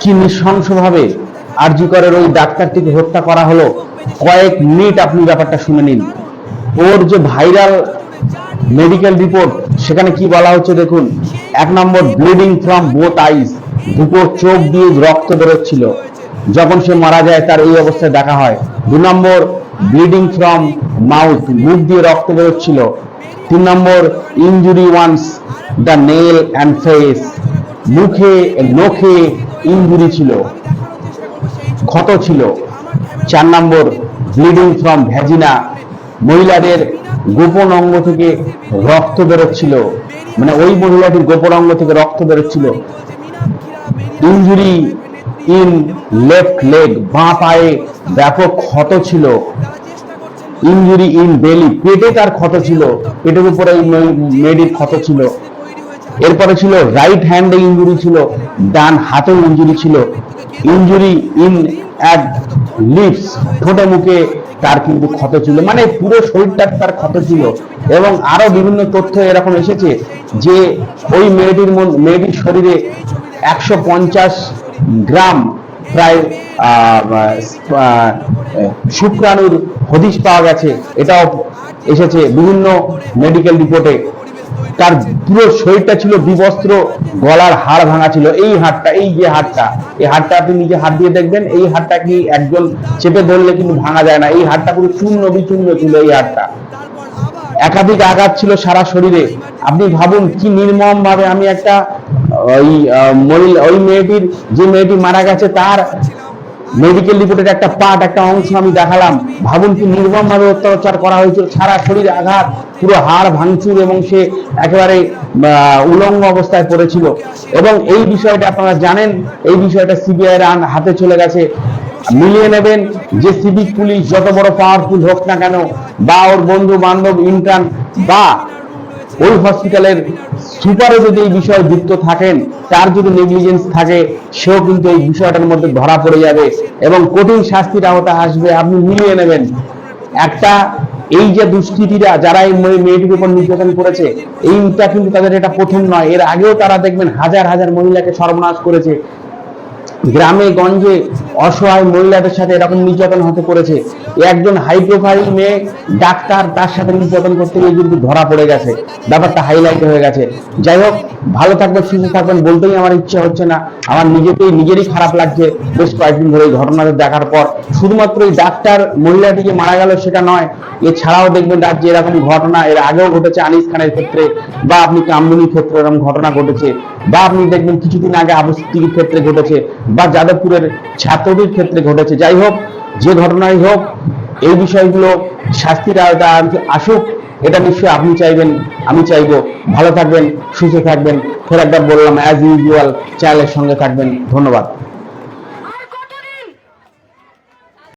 কি নৃশংসভাবে আরজিকরের ওই ডাক্তারটিকে হত্যা করা হলো? কয়েক মিনিট আপনি ব্যাপারটা শুনে নিন। ওর যে ভাইরাল মেডিকেল রিপোর্ট সেখানে কি বলা হচ্ছে দেখুন? এক নম্বর ব্লিডিং ফ্রম বোথ আইস দুটো চোখ দিয়ে রক্ত বেরোচ্ছিল। যখন সে মারা যায়, তার এই অবস্থায় দেখা হয়। দু নম্বর ব্লিডিং ফ্রম মাউথ মুখ দিয়ে রক্ত বেরোচ্ছিল। তিন নম্বর injury once the nail and face মুখে, নখে ইঞ্জুরি ছিল, ক্ষত ছিল। চার নম্বর ব্লিডিং ফ্রম ভ্যাজিনা মহিলাদের গোপন অঙ্গ থেকে রক্ত বেরোচ্ছিল। মানে ওই মহিলাটির গোপন অঙ্গ থেকে রক্ত বেরোচ্ছিল। ইঞ্জুরি ইন লেফট লেগ, বাঁ পায়ে ব্যাপক ক্ষত ছিল। ইঞ্জুরি ইন বেলি, পেটে তার ক্ষত ছিল। পেটের উপরে মেয়েটির ক্ষত ছিল। এরপরে ছিল রাইট হ্যান্ডে ইঞ্জুরি ছিল। ডান হাতে ইঞ্জুরি ছিল। ইঞ্জুরি ইন অ্যাট লিপস ঠোঁটে মুখে তার কিন্তু ক্ষত ছিল। মানে পুরো শরীরটার তার ক্ষত ছিল। এবং আরও বিভিন্ন তথ্য এরকম এসেছে যে ওই মেয়েটির মেয়েটির শরীরে একশো পঞ্চাশ গ্রাম প্রায় শুক্রাণুর হদিশ পাওয়া গেছে। এটাও এসেছে বিভিন্ন মেডিকেল রিপোর্টে তার পুরো শরীরটা ছিল বিবস্ত্র, গলার হাড় ভাঙা ছিল। এই হাড়টা, এই যে হাড়টা, এই হাড়টা আপনি নিজে হাত দিয়ে দেখবেন, এই হাড়টা কি একজন চেপে ধরলে কিন্তু ভাঙা যায় না। এই হাড়টা পুরো চূর্ণ বিচূর্ণ ছিল এই হাড়টা। একাধিক আঘাত ছিল সারা শরীরে। আপনি ভাবুন কি নির্মম ভাবে আমি একটা, ওই ওই মেয়েটির, যে মেয়েটি মারা গেছে, তার মেডিকেল রিপোর্টের একটা পার্ট একটা অংশ আমি দেখালাম। ভাবুন কি নির্মম ভাবে অত্যাচার করা হয়েছিল, সারা শরীরে আঘাত, পুরো হাড় ভাঙচুর এবং সে একেবারে উলঙ্গ অবস্থায় পড়েছিল। এবং এই বিষয়টা আপনারা জানেন, এই বিষয়টা সিবিআই এর হাতে চলে গেছে। মিলিয়ে নেবেন যে সিভিক পুলিশ যত বড় পাওয়ারফুল হোক না কেন, বা ওর বন্ধু বান্ধব ইন্টার্ন বা ওই হসপিটালের সুপারও যদি এই বিষয়ে যুক্ত থাকেন, তার যদি নেগলিজেন্স থাকে, সেও কিন্তু এই বিষয়টার মধ্যে ধরা পড়ে যাবে এবং কঠিন শাস্তির আওতা আসবে। আপনি মিলিয়ে নেবেন। একটা, এই যে দুষ্কৃতীরা যারা এই মেয়েটির উপর নির্যাতন করেছে, এইটা কিন্তু তাদের এটা প্রথম নয়। এর আগেও তারা দেখবেন হাজার হাজার মহিলাকে সর্বনাশ করেছে। গ্রামে, গঞ্জে অসহায় মহিলাদের সাথে এরকম নির্যাতন হতে এ একজন হাই প্রোফাইল মেয়ে ডাক্তার, তার সাথে নির্যাতন করতে গিয়ে কিন্তু ধরা পড়ে গেছে। ব্যাপারটা হাইলাইট হয়ে গেছে। যাই হোক, ভালো থাকবেন, সুস্থ থাকবেন, বলতেই আমার ইচ্ছা হচ্ছে না। আমার নিজেকেই, নিজেরই খারাপ লাগছে। বেশ কয়েকদিন ধরে এই ঘটনাটা দেখার পর শুধুমাত্র এই ডাক্তার মহিলাটি যে মারা গেল সেটা নয়, এছাড়াও দেখবেন রাজ্যে এরকম ঘটনা, এর আগেও ঘটেছে আনিস খানের ক্ষেত্রে, বা আপনি কামদুনির ক্ষেত্রে এরকম ঘটনা ঘটেছে, বা আপনি দেখবেন কিছুদিন আগে আবু সিদ্দিকীর ক্ষেত্রে ঘটেছে। বা যাদবপুরের ছাত্রদের ক্ষেত্রে ঘটেছে। যাই হোক, যে ঘটনাই হোক, এই বিষয়গুলো শাস্তির আওতা আসুক, এটা নিশ্চয়ই আপনি চাইবেন, আমি চাইব। ভালো থাকবেন, সুস্থ থাকবেন। ফের একবার বললাম অ্যাজ ইউজুয়াল চ্যানেলের সঙ্গে থাকবেন। ধন্যবাদ।